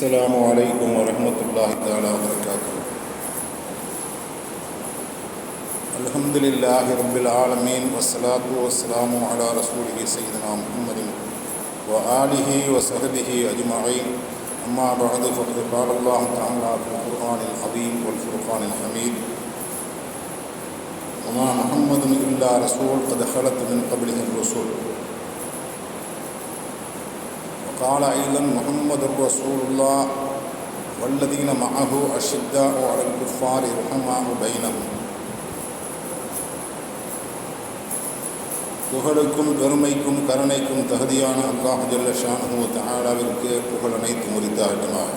السلام عليكم ورحمة الله تعالى وبركاته. الحمد لله رب العالمين والصلاة والسلام على رسوله سيدنا محمد وآله وصحبه أجمعين. أما بعد فقد قال الله تعالى في القرآن العظيم والفرقان الحميد وما محمد إلا رسول قد خلت من قبله الرسل وقال أيضا محمد رسول الله والذين معه أشداء على الكفار رحماء بينهم புகழுக்கும் பெருமைக்கும் கருணைக்கும் தகுதியான அல்லாஹ் ஜல்ல ஷானு தஆலாவிற்கு புகழ் அனைத்து முறித்தாட்டுமாக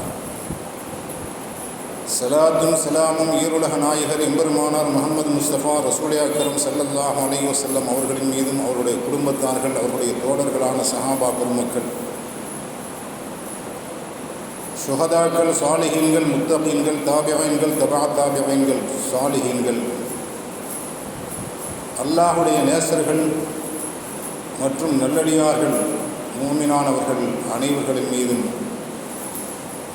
சலாத்தும் சலாமும் ஈருலக நாயகர் எம்பெருமானார் முகமது முஸ்தபா ரசூலே அக்கரம் சல்லல்லாஹு அலைஹி வஸல்லம் அவர்களின் மீதும் அவருடைய குடும்பத்தார்கள் அவருடைய தோழர்களான சஹாபா பெருமக்கள் சுகதாக்கள் சாலிஹீன்கள் முத்தகீன்கள் தாபியன்கள் தபா தாபியன்கள் சாலிஹீன்கள். அல்லாஹுடைய நேசர்கள் மற்றும் நல்லடியார்கள் மூமினானவர்கள் அனைவர்களின் மீதும்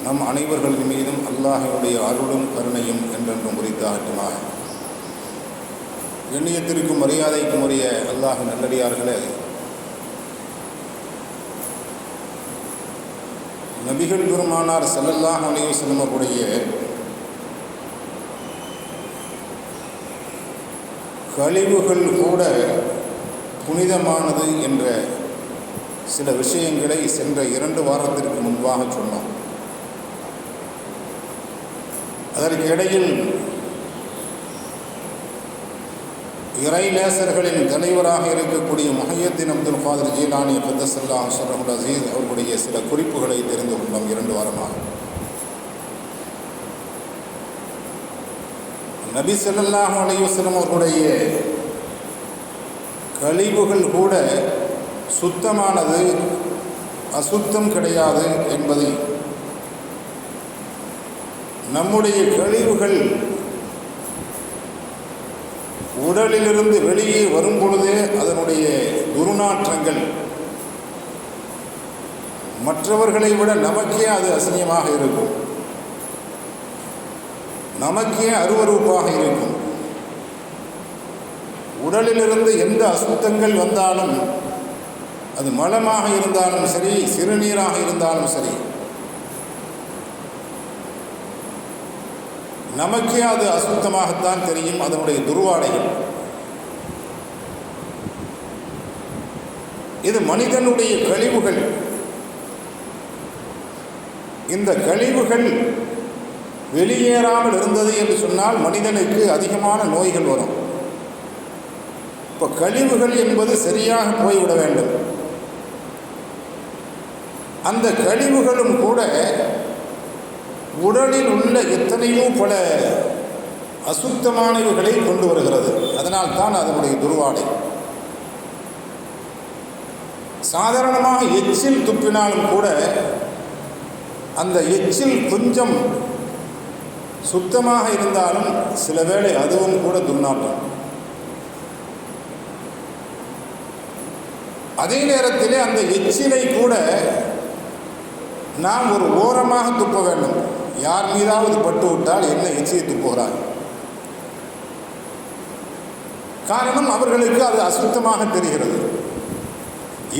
நம் அனைவர்களின் மீதும் அல்லாஹினுடைய அருளும் கருணையும் என்றென்றும் உரித்தாகட்டுமாக. எண்ணியத்திற்கும் மரியாதைக்கும் உரிய அல்லாஹ் நல்லடியார்களே நபிகள் பெருமானார் செல்லல்லாஹ் அலையுஸ்லம் அவருடைய கழிவுகள் கூட புனிதமானது என்ற சில விஷயங்களை சென்ற இரண்டு வாரத்திற்கு முன்பாக சொன்னோம். அதற்கு இடையில் இறைநேசர்களின் தலைவராக இருக்கக்கூடிய முஹையத்தின் அப்துல் ஃபாதர் ஜீலானி பத்தசல்லா சுரஹுல் அசீஸ் அவர்களுடைய சில குறிப்புகளை தெரிந்து கொண்டோம் இரண்டு வாரமாக. நபி ஸல்லல்லாஹு அலையுஸ்லம் அவர்களுடைய கழிவுகள் கூட சுத்தமானது அசுத்தம் கிடையாது என்பதை நம்முடைய கழிவுகள் உடலிலிருந்து வெளியே வரும் பொழுதே அதனுடைய துர்நாற்றங்கள் மற்றவர்களை விட நமக்கே அது அசிங்கமாக இருக்கும். நமக்கே அருவறுப்பாக இருக்கும். உடலிலிருந்து எந்த அசுத்தங்கள் வந்தாலும் அது மலமாக இருந்தாலும் சரி சிறுநீராக இருந்தாலும் சரி நமக்கே அது அசுத்தமாகத்தான் தெரியும் அதனுடைய துர்வாடைகள் இது மனிதனுடைய கழிவுகள். இந்த கழிவுகள் வெளியேறாமல் இருந்தது என்று சொன்னால் மனிதனுக்கு அதிகமான நோய்கள் வரும். இப்போ கழிவுகள் என்பது சரியாக போய்விட வேண்டும். அந்த கழிவுகளும் கூட உடலில் உள்ள எத்தனையோ பல அசுத்தமானவைகளை கொண்டு வருகிறது. அதனால் தான் அதனுடைய துர்வாடை. சாதாரணமாக எச்சில் துப்பினாலும் கூட அந்த எச்சில் கொஞ்சம் சுத்தமாக இருந்தாலும் சில வேளை அதுவும் கூட துர்நாற்றம். அதே நேரத்திலே அந்த எச்சிலை கூட நாம் ஒரு ஓரமாக துப்ப வேண்டும். யார் மீதாவது பட்டு விட்டால் என்ன எச்சரித்து போகிறார் காரணம் அவர்களுக்கு அது அசுத்தமாக தெரிகிறது.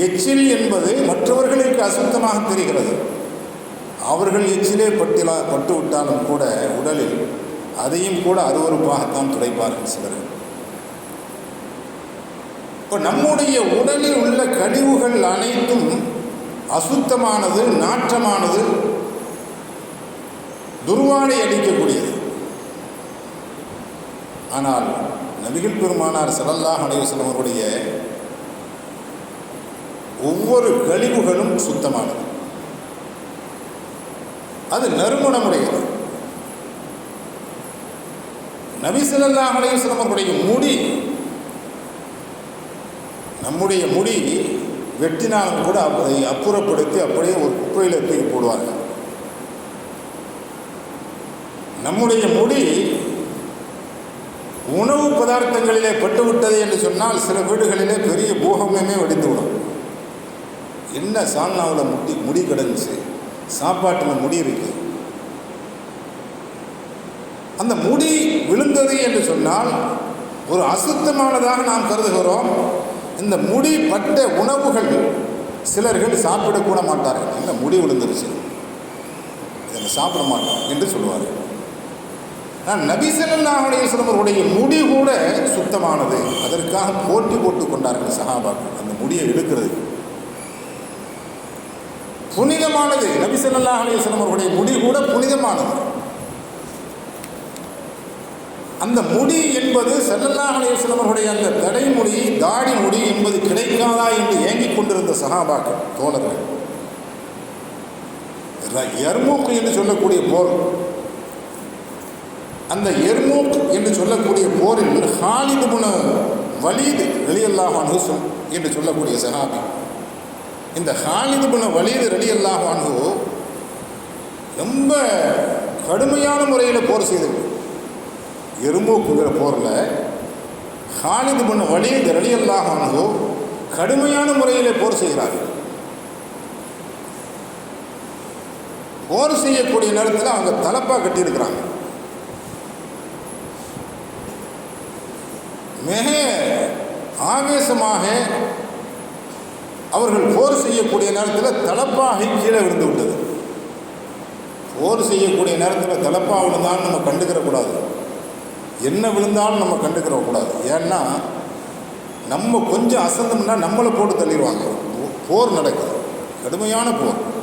எச்சில் என்பது மற்றவர்களுக்கு அசுத்தமாக தெரிகிறது. அவர்கள் எச்சிலே பட்டிலா பட்டு விட்டாலும் கூட உடலில் அதையும் கூட அருவறுப்பாகத்தான் துடைப்பார்கள் சிலர். இப்போ நம்முடைய உடலில் உள்ள கழிவுகள் அனைத்தும் அசுத்தமானது நாற்றமானது துர்வாடை அளிக்கக்கூடியது ஆனால் நபிகள் பெருமானார் சலல்லாஹ் அலைவசலம் அவருடைய ஒவ்வொரு கழிவுகளும் சுத்தமானது. அது நறுமணமுடையது. நபி ஸல்லல்லாஹு அலைஹி அவருடைய முடி நம்முடைய முடி வெட்டினாலும் கூட அதை அப்புறப்படுத்தி அப்படியே ஒரு குப்பையில் தூக்கி போடுவாங்க. நம்முடைய முடி உணவு பதார்த்தங்களிலே பட்டுவிட்டது என்று சொன்னால் சில வீடுகளிலே பெரிய பூகமே வெடித்து விடும் என்ன சால்னாவில் முடி முடி கிடந்துச்சு? சாப்பாட்டில் முடி இருக்கு. அந்த முடி விழுந்தது என்று சொன்னால் ஒரு அசுத்தமானதாக நாம் கருதுகிறோம். இந்த முடி பட்ட உணவுகள் சிலர்கள் சாப்பிடக்கூட மாட்டார்கள். இந்த முடி விழுந்துருச்சு? இதை சாப்பிட மாட்டோம் என்று சொல்லுவார்கள் ஆனால் நபி ஸல்லல்லாஹு அலைஹி முடி கூட சுத்தமானது. அதற்காக போட்டி போட்டு கொண்டார்கள் சஹாபாக்கள். அந்த முடியை எடுக்கிறது. புனிதமானது. நபி ஸல்லல்லாஹு அலைஹி முடி கூட புனிதமானது. அந்த முடி என்பது செல்லல்லாஹுடைய சிலவருடைய அந்த தடை அந்த தடைமுடி தாடி முடி என்பது கிடைக்காதா என்று ஏங்கிக் கொண்டிருந்த சஹாபாக்கள் தோழர்கள். எர்மூக் என்று சொல்லக்கூடிய போர். அந்த எர்மோக் என்று சொல்லக்கூடிய போரில் ஹாலிது முன வலீது ரலியல்லாஹு அன்ஹு என்று சொல்லக்கூடிய சஹாபி. இந்த ஹாலிது முன வலீது ரலியல்லாஹு அன்ஹு ரொம்ப கடுமையான முறையில் போர் செய்தது எருமூக்குங்கிற போரில் ஹாலிது முன வலீது ரலியல்லாஹு அன்ஹு கடுமையான முறையில் போர் செய்கிறார்கள் போர் செய்யக்கூடிய நேரத்தில் அவங்க தலப்பாக கட்டியிருக்கிறாங்க. மிக ஆவேசமாக அவர்கள் போர் செய்யக்கூடிய நேரத்தில் தலப்பாகி கீழே விழுந்து விட்டது. போர் செய்யக்கூடிய நேரத்தில் தலப்பாக விழுந்தாலும் நம்ம கண்டுக்கிற கூடாது. என்ன விழுந்தாலும் நம்ம கண்டுக்கிற கூடாது. ஏன்னா நம்ம கொஞ்சம் அசந்தம்னா நம்மளை போட்டு தள்ளிடுவாங்க. போ- போர் நடக்குது. கடுமையான போர்.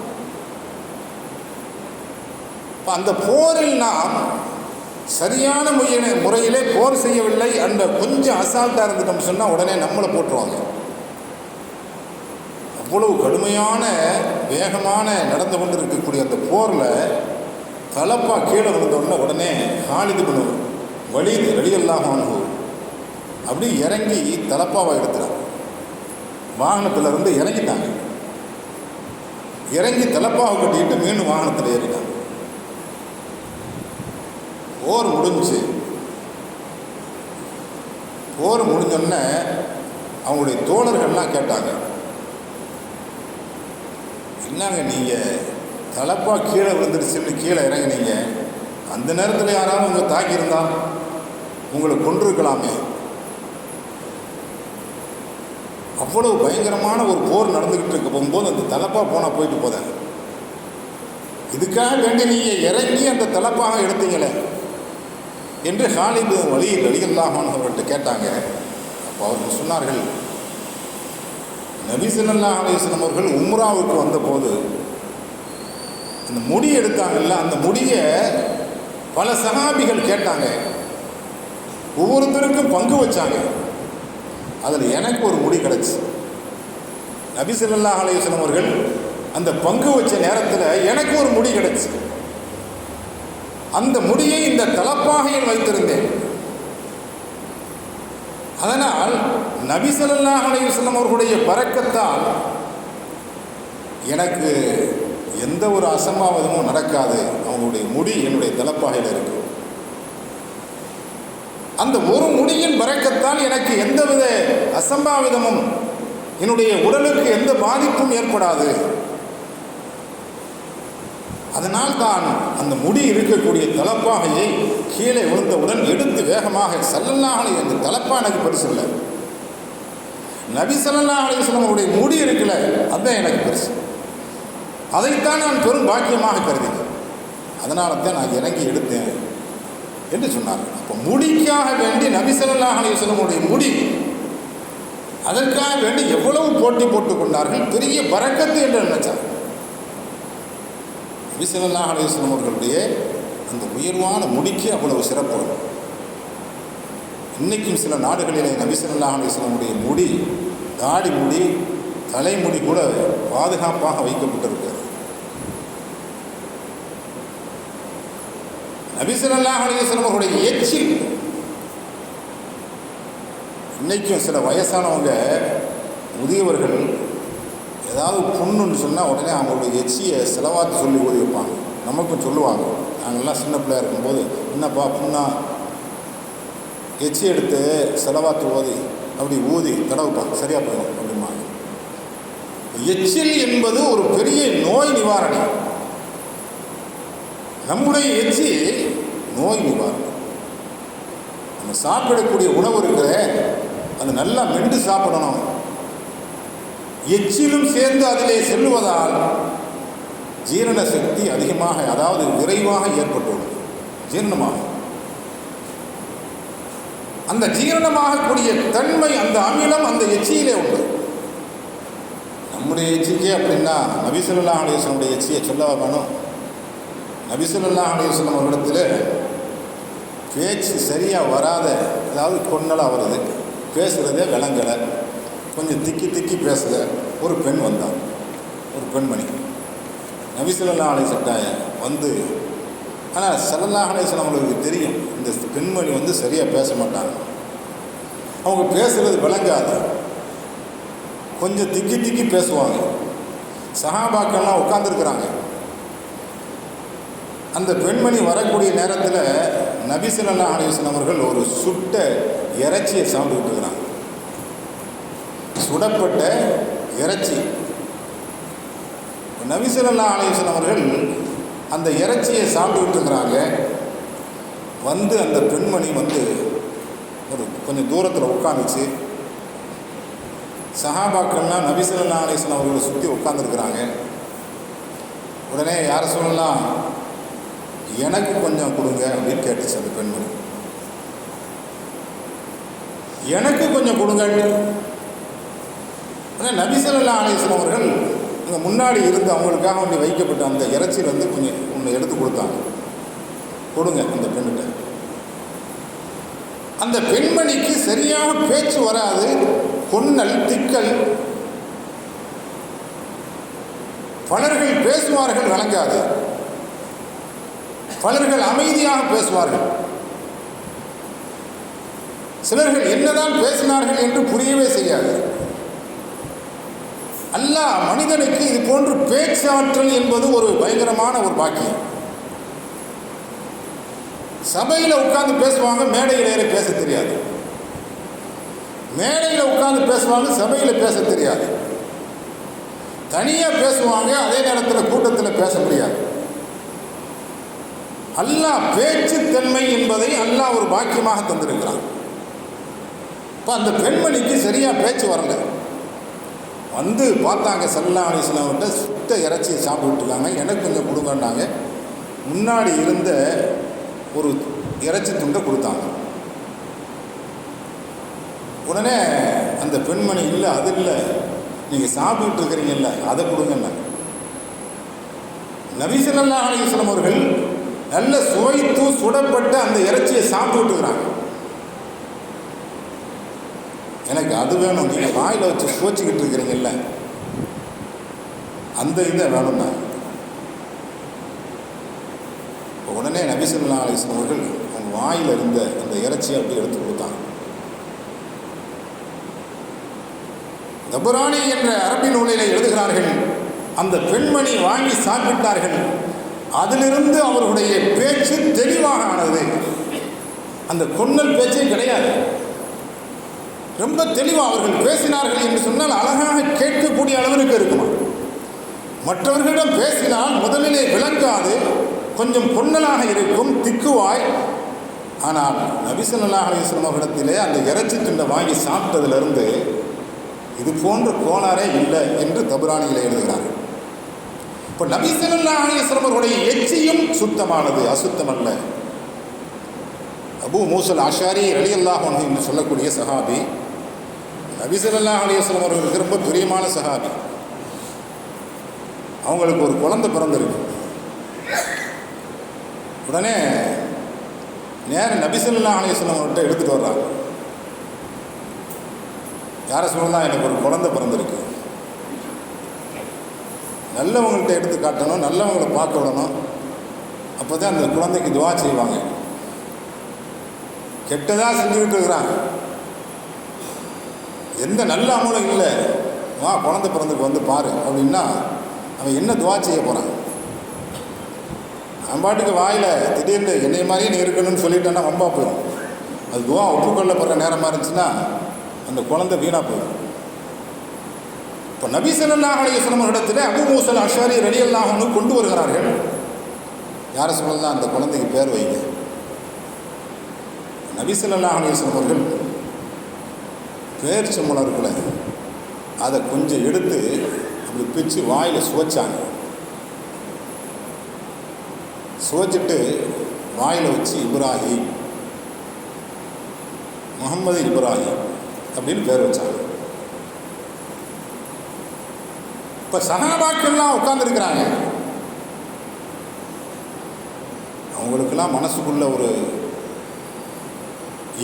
இப்போ அந்த போரில் நாம் சரியான முறையில முறையிலே போர் செய்யவில்லை அந்த கொஞ்சம் அசால்ட்டாக இருந்துட்டோம் சொன்னால் உடனே நம்மளை போட்டுருவாங்க. அவ்வளவு கடுமையான வேகமான நடந்து கொண்டு இருக்கக்கூடிய அந்த போரில் தலப்பாக கீழே விழுந்தோடனே உடனே ஹாலிது பண்ணுவோம் வலிது வெளியெல்லாம் அனுபவம் அப்படி இறங்கி தலப்பாவை எடுத்துறாங்க வாகனத்தில் இருந்து இறங்கிட்டாங்க இறங்கி தலப்பாவை கட்டிக்கிட்டு மீண்டும் வாகனத்தில் ஏறிட்டாங்க போர் முடிஞ்சு. போர் முடிஞ்சோடனே அவங்களுடைய தோழர்கள்லாம் கேட்டாங்க. என்னங்க நீங்கள் தலைப்பாக கீழே விழுந்துருச்சுன்னு கீழே இறங்குனீங்க. அந்த நேரத்தில் யாராவது உங்களை தாக்கியிருந்தா? உங்களை கொண்டிருக்கலாமே அவ்வளவு பயங்கரமான ஒரு போர் நடந்துக்கிட்டு இருக்க போகும்போது அந்த தலைப்பாக போனால் போயிட்டு போதேன் இதுக்காக வேண்டி நீங்கள் இறங்கி அந்த தலைப்பாக எடுத்தீங்களே. என்று ஹாலிபு வழி வழிகள்லாமான் அவர்கள்ட்ட கேட்டாங்க. அப்போ அவர்கள் சொன்னார்கள் நபி அலிஸ்லம் அவர்கள் உம்ராவுக்கு வந்தபோது அந்த முடி எடுத்தாங்கல்ல அந்த முடியை பல சகாபிகள் கேட்டாங்க. ஒவ்வொருத்தருக்கும் பங்கு வச்சாங்க. அதில் எனக்கு ஒரு முடி கிடச்சி. நபி அலிஸ்லம் அவர்கள் அந்த பங்கு வச்ச நேரத்தில் எனக்கு ஒரு முடி கிடச்சி. அந்த முடியை இந்த தலப்பாகையில் வைத்திருந்தேன். அதனால் நபி அலையுஸ்லம் அவர்களுடைய பறக்கத்தால் எனக்கு எந்த ஒரு அசம்பாவிதமும் நடக்காது. அவங்களுடைய முடி என்னுடைய தலப்பாகையில் இருக்கு. அந்த ஒரு முடியின் பறக்கத்தால் எனக்கு எந்தவித அசம்பாவிதமும் என்னுடைய உடலுக்கு எந்த பாதிப்பும் ஏற்படாது. அதனால் தான் அந்த முடி இருக்கக்கூடிய தலப்பாகையை கீழே விழுந்தவுடன் எடுத்து வேகமாக சல்லல்லாஹலை அந்த தலப்பா எனக்கு பெருசு இல்லை. நபி ஸல்லல்லாஹு அலைஹி முடி இருக்கல அதுதான் எனக்கு பெருசு. அதைத்தான் நான் பெரும் பாக்கியமாக கருதினேன். அதனால தான் நான் இறங்கி எடுத்தேன் என்று சொன்னார். அப்போ முடிக்காக வேண்டி நபி ஸல்லல்லாஹு அலைஹி முடி அதற்காக வேண்டி எவ்வளவு போட்டி போட்டுக் கொண்டார்கள் பெரிய பறக்கத்து என்று நினைச்சார். நபிசல்லாஹ் அலையம் அவர்களுடைய அந்த உயர்வான முடிக்கு அவ்வளவு சிறப்பு. இன்றைக்கும் சில நாடுகளிலே நபிசல்லாஹ் அலையமுடைய முடி தாடி முடி தலைமுடி கூட பாதுகாப்பாக வைக்கப்பட்டிருக்கிறது. நபிசல்லாஹ் அலையம் அவர்களுடைய எச்சில் இன்றைக்கும் சில வயசானவங்க முதியவர்கள் ஏதாவது புண்ணுன்னு சொன்னால் உடனே அவங்களுடைய எச்சியை செலவாத்து சொல்லி ஊதி வைப்பாங்க. நமக்கும் சொல்லுவாங்க. நாங்கள்லாம் சின்ன பிள்ளையா இருக்கும்போது என்னப்பா புண்ணா எச்சி எடுத்து செலவாத்து ஓதி அப்படி ஊதி தடவுப்பா சரியாக போயிடும் அப்படிம்பாங்க. எச்சில் என்பது ஒரு பெரிய நோய் நிவாரணி. நம்முடைய எச்சி நோய் நிவாரணம் நம்ம சாப்பிடக்கூடிய உணவு இருக்கிற அது நல்லா மென்று சாப்பிடணும். எச்சிலும் சேர்ந்து அதிலே செல்லுவதால் ஜீரண சக்தி அதிகமாக அதாவது விரைவாக ஏற்பட்டுள்ளது. ஜீரணமாகும் அந்த ஜீரணமாகக்கூடிய தன்மை அந்த அமிலம் அந்த எச்சியிலே உண்டு. நம்முடைய எச்சிக்கே அப்படின்னா நபிசுல்லா அலிஸ்வனுடைய எச்சியை சொல்லவா வேணும்? நபிசுல்லா அலிஸ்வன் அவரிடத்தில் பேச்சு சரியாக வராத அதாவது கொன்னலாக வருது. பேசுகிறதே விளங்கலை கொஞ்சம் திக்கி திக்கி பேசுகிற ஒரு பெண் வந்தான் ஒரு பெண்மணி. நபிசுல்லா அலிசட்டாய வந்து ஆனால் சல்லல்லா அலிஸ்லாம் அவங்களுக்கு தெரியும் இந்த பெண்மணி வந்து சரியாக பேச மாட்டாங்க. அவங்க பேசுகிறது விளங்காது. கொஞ்சம் திக்கி திக்கி பேசுவாங்க. சகாபாக்கள்லாம் உட்காந்துருக்குறாங்க அந்த பெண்மணி வரக்கூடிய நேரத்தில் நபிசல்லா அலிஸ்லாம் அவர்கள் ஒரு சுட்ட இறைச்சியை சாப்பிட்டுக்கிட்டு இருக்கிறாங்க. சுடப்பட்ட இறைச்சி. நபிசல்லா ஆலயசன் அவர்கள் அந்த இறைச்சியை சாப்பிட்டு இருக்கிறாங்க வந்து அந்த பெண்மணி வந்து ஒரு கொஞ்சம் தூரத்தில் உட்காந்துச்சு. சஹாபாக்கள்லாம் நபிசல்லா ஆலயசன் அவர்களை சுற்றி உட்காந்துருக்குறாங்க உடனே யார் சொல்லலாம் எனக்கு கொஞ்சம் கொடுங்க அப்படின்னு கேட்டுச்சு அந்த பெண்மணி. எனக்கு கொஞ்சம் கொடுங்கன்னு ஆனால் நபிசல்லா அலிஸ்லாம் அவர்கள் இந்த முன்னாடி இருந்து அவங்களுக்காக வேண்டி வைக்கப்பட்ட அந்த இறைச்சியில் வந்து கொஞ்சம் ஒன்று எடுத்து கொடுத்தாங்க. கொடுங்க அந்த பெண்ணிட்ட அந்த பெண்மணிக்கு சரியான பேச்சு வராது கொன்னல் திக்கல். பலர்கள் பேசுவார்கள் வழங்காது பலர்கள் அமைதியாக பேசுவார்கள். சிலர்கள் என்னதான் பேசினார்கள் என்று புரியவே செய்யாது. அல்லாஹ் மனிதனுக்கு இது போன்று பேச்சாற்றல் என்பது ஒரு பயங்கரமான ஒரு பாக்கியம். சபையில் உட்கார்ந்து பேசுவாங்க மேடையில் ஏற பேச தெரியாது. மேடையில் உட்கார்ந்து பேசுவாங்க சபையில் பேச தெரியாது. தனியாக பேசுவாங்க அதே நேரத்தில் கூட்டத்தில் பேச முடியாது. அல்லாஹ் பேச்சுத்தன்மை என்பதை அல்லாஹ் ஒரு பாக்கியமாக தந்திருக்கிறான். இப்போ அந்த பெண்மணிக்கு சரியாக பேச்சு வரலை. வந்து பார்த்தாங்க சல்லா அலிஸ்லாம்கிட்ட சுத்த இறைச்சியை சாப்பிட்டுருக்காங்க எனக்கு கொஞ்சம் கொடுங்கன்னாங்க. முன்னாடி இருந்த ஒரு இறைச்சி துண்டை கொடுத்தாங்க. உடனே அந்த பெண்மணி இல்லை அது இல்லை நீங்கள் சாப்பிட்டு இருக்கிறீங்கல்ல அதை கொடுங்கண்ண நபிசல்லா அலிஸ்லாம் அவர்கள் நல்ல சுவைத்து சுடப்பட்ட அந்த இறைச்சியை சாப்பிட்டு இருக்கிறாங்க எனக்கு அது வேணும். நீங்கள் வாயில் வச்சு சுவைச்சிக்கிட்டு இருக்கிறீங்கல்ல. அந்த இதை வேணும்னா. உடனே நபிசல்லா அலிஸ்லாம் அவர்கள் அவங்க வாயில் இருந்த அந்த இறைச்சியை அப்படி எடுத்து கொடுத்தாங்க. தபுராணி என்ற அரபி நூலில் எழுதுகிறார்கள் அந்த பெண்மணி வாங்கி சாப்பிட்டார்கள் அதிலிருந்து அவர்களுடைய பேச்சு தெளிவாக ஆனது. அந்த கொன்னல் பேச்சே கிடையாது. ரொம்ப தெளிவாக அவர்கள் பேசினார்கள் என்று சொன்னால் அழகாக கேட்கக்கூடிய அளவிற்கு இருக்குமா? மற்றவர்களிடம் பேசினால் முதலிலே விளங்காது கொஞ்சம் பொன்னலாக இருக்கும் திக்குவாய். ஆனால் நபிசல்லாஹ் அலிஸ்லாம் அவரிடத்திலே அந்த இறைச்சி துண்டை வாங்கி சாப்பிட்டதிலிருந்து இது போன்ற கோளாறே இல்லை என்று தபுராணியில் எழுதுகிறார்கள். இப்போ நபிசல்லா அலிஸ்லாம் அவருடைய எச்சியும் சுத்தமானது அசுத்தம் அல்ல அபு மூசல் ஆஷாரி ரலி அல்லாஹ் என்று சொல்லக்கூடிய சஹாபி நபிசல்லா அலிஸ்லாம் அவர்களுக்கு ரொம்ப பிரியமான சஹாபி. அவங்களுக்கு ஒரு குழந்தை பிறந்திருக்கு. உடனே நேரம் நபிசல்லா அலிஸ்லாம் அவர்கிட்ட எடுத்துகிட்டு வர்றாங்க. யாரை சொல்லலாம் எனக்கு ஒரு குழந்தை பிறந்திருக்கு. நல்லவங்கள்ட்ட எடுத்து காட்டணும் நல்லவங்களை பார்க்க விடணும். அப்போ தான் அந்த குழந்தைக்கு துவா செய்வாங்க. கெட்டதாக செஞ்சுக்கிட்டு இருக்கிறாங்க. எந்த நல்ல அமலும் இல்லை. வா குழந்தை பிறந்துக்கு வந்து பாரு. அப்படின்னா அவன் என்ன துவா செய்ய போகிறான் அவன் பாட்டுக்கு வாயில் திடீர்னு என்னை மாதிரியே நீ இருக்கணும்னு சொல்லிட்டேன்னா வம்பா போயிடும். அது துவா ஒப்புக்கொள்ளப்படுற நேரமாக இருந்துச்சுன்னா அந்த குழந்தை வீணாக போயிடும். இப்போ நபி ஸல்லல்லாஹு அலைஹி இடத்துல அபு மூசல் அஷாரி ரலியல்லாஹு அல்லாஹன்னு கொண்டு வருகிறார்கள். யாரை சொல்லலாம்? அந்த குழந்தைக்கு பேர் வைங்க. நபிசல்லா அலிஸ்லம் அவர்கள் பேரிச்சம்பளம் இருக்குல்ல அதை கொஞ்சம் எடுத்து அப்படி பிச்சு வாயில் சுவைச்சாங்க. சுவைச்சிட்டு வாயில் வச்சு இப்ராஹிம் முகமது இப்ராஹிம் அப்படின்னு பேர் வச்சாங்க. இப்போ சகாபாக்கள்லாம் உட்காந்துருக்கிறாங்க அவங்களுக்கெல்லாம் மனசுக்குள்ள ஒரு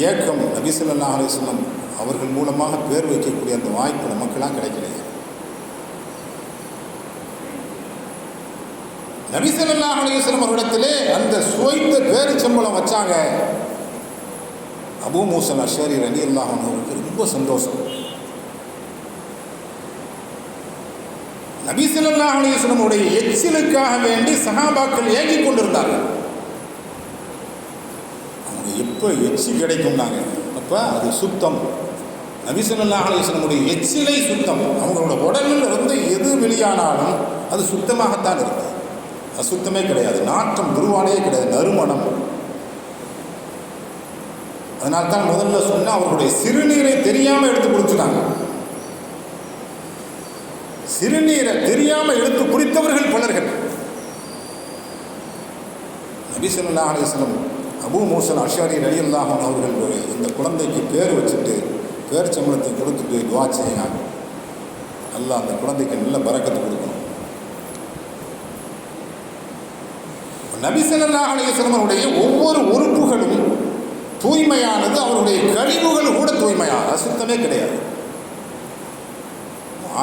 ஏக்கம் நபிசல்லா அலிஸ்லம் அவர்கள் மூலமாக பேர் வைக்கக்கூடிய அந்த வாய்ப்பு நமக்கெல்லாம் கிடைக்கலையே. நபிசல்லா அலிஸ்லம் அவரிடத்திலே அந்த சுவைத்த பேரிச்சம்பளம் வச்சாங்க. அபு மூசல் அஷரி அலி அல்லாஹன் அவருக்கு ரொம்ப சந்தோஷம். நபிசல்லா உடைய எச்சிலுக்காக வேண்டி சகாபாக்கள் ஏங்கிக் கொண்டிருந்தார்கள். அவங்க எப்போ எச்சி கிடைக்கும்னாங்க? அப்போ அது சுத்தம். நபிசல்லா அலிஸ்லமுடைய எச்சிலை சுத்தம். அவங்களோட உடலில் இருந்து எது வெளியானாலும் அது சுத்தமாகத்தான் இருக்குது அசுத்தமே கிடையாது. நாற்றம் துருவானையே கிடையாது. நறுமணம். அதனால தான் முதல்ல சொன்ன அவர்களுடைய சிறுநீரை தெரியாமல் எடுத்து குடிச்சுட்டாங்க. சிறுநீரை தெரியாமல் எடுத்து குடித்தவர்கள் பலர்கள். நபிசல்லா அலிஸ்லம் அபு மோசன் அஷாரி அலி அல்லாஹன் அவர்கள் இந்த குழந்தைக்கு பேர் வச்சுட்டு பேர் சம்பளத்தை கொடுத்துட்டு துவா செய்யினாங்க நல்லா அந்த குழந்தைக்கு நல்ல பறக்கத்தை கொடுக்கணும். நபிசல்லா அலிஸ்லமனுடைய ஒவ்வொரு உறுப்புகளும் தூய்மையானது அவருடைய கழிவுகள் கூட தூய்மையான அசுத்தமே கிடையாது.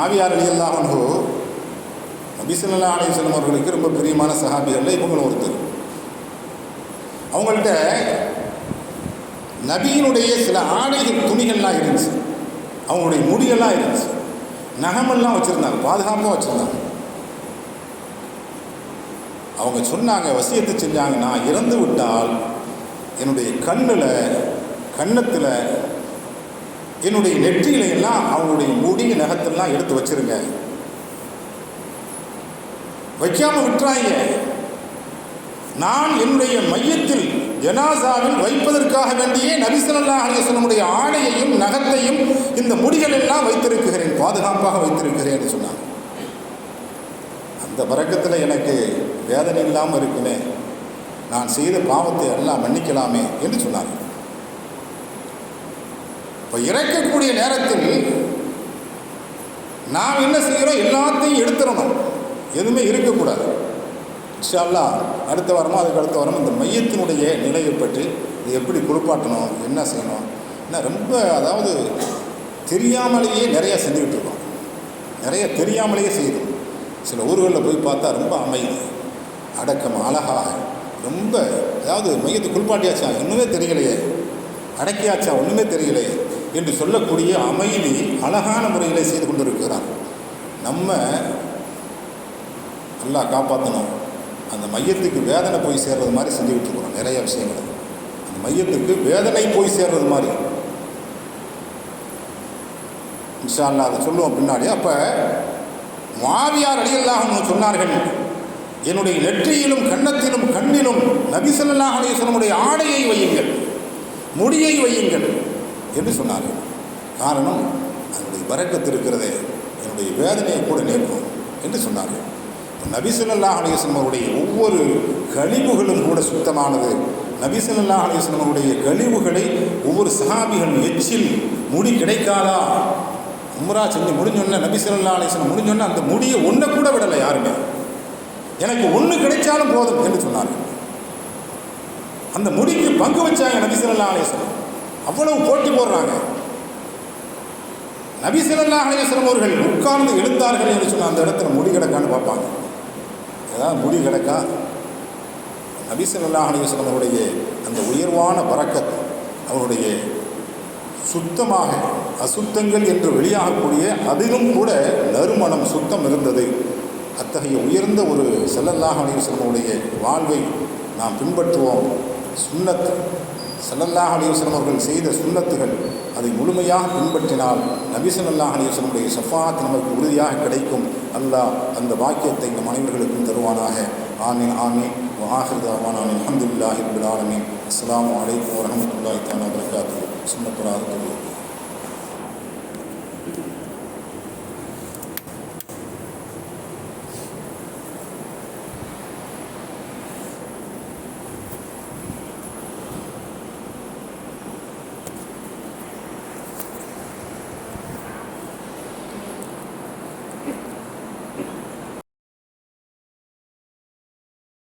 ஆவியார் அலி அல்லாஹோ நபிசல்லா அலிஸ்லம் அவர்களுக்கு ரொம்ப பிரியமான சஹாபிகளில் இவங்களும் ஒருத்தர். அவங்கள்ட்ட நபியினுடைய சில ஆடைகள் துணிகள்லாம் இருந்துச்சு. அவங்களுடைய முடியெல்லாம் இருந்துச்சு. நகமெல்லாம் வச்சுருந்தாங்க பாதுகாப்பாக வச்சுருந்தாங்க. அவங்க சொன்னாங்க வசியத்தை செஞ்சாங்க நான் இறந்து விட்டால் என்னுடைய கண்ணில் கன்னத்தில் என்னுடைய நெற்றியில எல்லாம் அவங்களுடைய முடி நகத்தெல்லாம் எடுத்து வச்சிருங்க. வைக்காம விட்டுறாங்க நான் என்னுடைய மையத்தில் ஜனாசாவில் வைப்பதற்காக வேண்டியே நபிசல்லா அலிஸ்லமுடைய ஆடையையும் நகத்தையும் இந்த முடிகள் எல்லாம் வைத்திருக்கிறேன் பாதுகாப்பாக வைத்திருக்கிறேன் சொன்னாங்க. அந்த பறக்கத்தில் எனக்கு வேதனை இல்லாமல் இருக்குமே நான் செய்த பாவத்தை எல்லாம் மன்னிக்கலாமே என்று சொன்னார் இப்போ இறக்கக்கூடிய நேரத்தில் நாம் என்ன செய்கிறோம் எல்லாத்தையும் எடுத்துடணும். எதுவுமே இருக்கக்கூடாது. இன்ஷால்லா அடுத்த வாரமோ அதுக்கு அடுத்த வாரமோ இந்த மையத்தினுடைய நிலையை பற்றி இது எப்படி குளிப்பாட்டணும் என்ன செய்யணும் என்ன ரொம்ப அதாவது தெரியாமலேயே நிறையா செஞ்சுக்கிட்டு இருக்கோம். நிறைய தெரியாமலேயே செய்யுது. சில ஊர்களில் போய் பார்த்தா ரொம்ப அமைதி அடக்கம் அழகாக ரொம்ப அதாவது மையத்தை குளிப்பாட்டியாச்சா இன்னுமே தெரியலையே. அடக்கியாச்சா ஒன்றுமே தெரியலையே என்று சொல்லக்கூடிய அமைதி அழகான முறையில் செய்து கொண்டிருக்கிறார். நம்ம நல்லா காப்பாற்றணும் அந்த மையத்துக்கு வேதனை போய் சேர்றது மாதிரி செஞ்சுக்கிட்டு இருக்கிறோம் நிறைய விஷயங்கள். அந்த மையத்துக்கு வேதனை போய் சேர்றது மாதிரி. இன்ஷால்லா அதை சொல்லுவோம் பின்னாடி. அப்போ மாவியார் அடியல்லாக சொன்னார்கள் என்னுடைய நெற்றியிலும் கன்னத்திலும் கண்ணிலும் நபிசல்லாஹ் அலிஸ்லமுடைய ஆடையை வையுங்கள். முடியை வையுங்கள். என்று சொன்னார்கள். காரணம் அதனுடைய வரக்கத்து இருக்கிறதே. என்னுடைய வேதனையை கூட நேர்க்கும் என்று சொன்னார்கள். நபிசல்லா அலிஸ்லம் அவருடைய ஒவ்வொரு கழிவுகளும் கூட சுத்தமானது. நபிசல்லா அலிஸ்லம் அவருடைய கழிவுகளை ஒவ்வொரு சஹாபிகள் எச்சில் முடி கிடைக்காதா? உம்ரா செஞ்சு முடிஞ்சோன்னே நபிசல்லா அலிஸ்லம் முடிஞ்சோன்னே அந்த முடியை ஒன்றை கூட விடலை யாருமே. எனக்கு ஒன்று கிடைச்சாலும் போதும் என்று சொன்னார்கள். அந்த முடிக்கு பங்கு வச்சாங்க நபிசல்லா அலிஸ்லம் அவ்வளவு போட்டி போடுறாங்க. நபிசல்லா அலிஸ்லம் அவர்கள் உட்கார்ந்து எழுந்தார்கள் என்று சொன்ன அந்த இடத்துல முடி கிடக்கான்னு பார்ப்பாங்க. ஏதாவது முடி கிடக்கா? நபிசல்லா அலிஸ்லம் அவருடைய அந்த உயர்வான பறக்கத் அவருடைய சுத்தமாக அசுத்தங்கள் என்று வெளியாகக்கூடிய அதிலும் கூட நறுமணம் சுத்தம் இருந்தது. அத்தகைய உயர்ந்த ஒரு செல்லல்லாஹ் அலிவசலமுடைய வாழ்வை நாம் பின்பற்றுவோம். சுண்ணத் சல்லல்லாஹ் அலிவசனம் அவர்கள் செய்த சுண்ணத்துகள் அதை முழுமையாக பின்பற்றினால் நபி சல்லாஹ் அலிவசனுடைய சஃபாத் நமக்கு உறுதியாக கிடைக்கும். அல்லாஹ் அந்த வாக்கியத்தை நம் அனைவர்களுக்கும் தருவானாக. ஆமீன் ஆமீன். ஆஹிர்தாவான் ஆமீன் அஹமதுல்லாஹிபுல் ஆலமீன். அஸ்லாம் வலைக்கம் வரமத்துல்லாஹி தானா வரகாத்து சுண்ணத்துலாக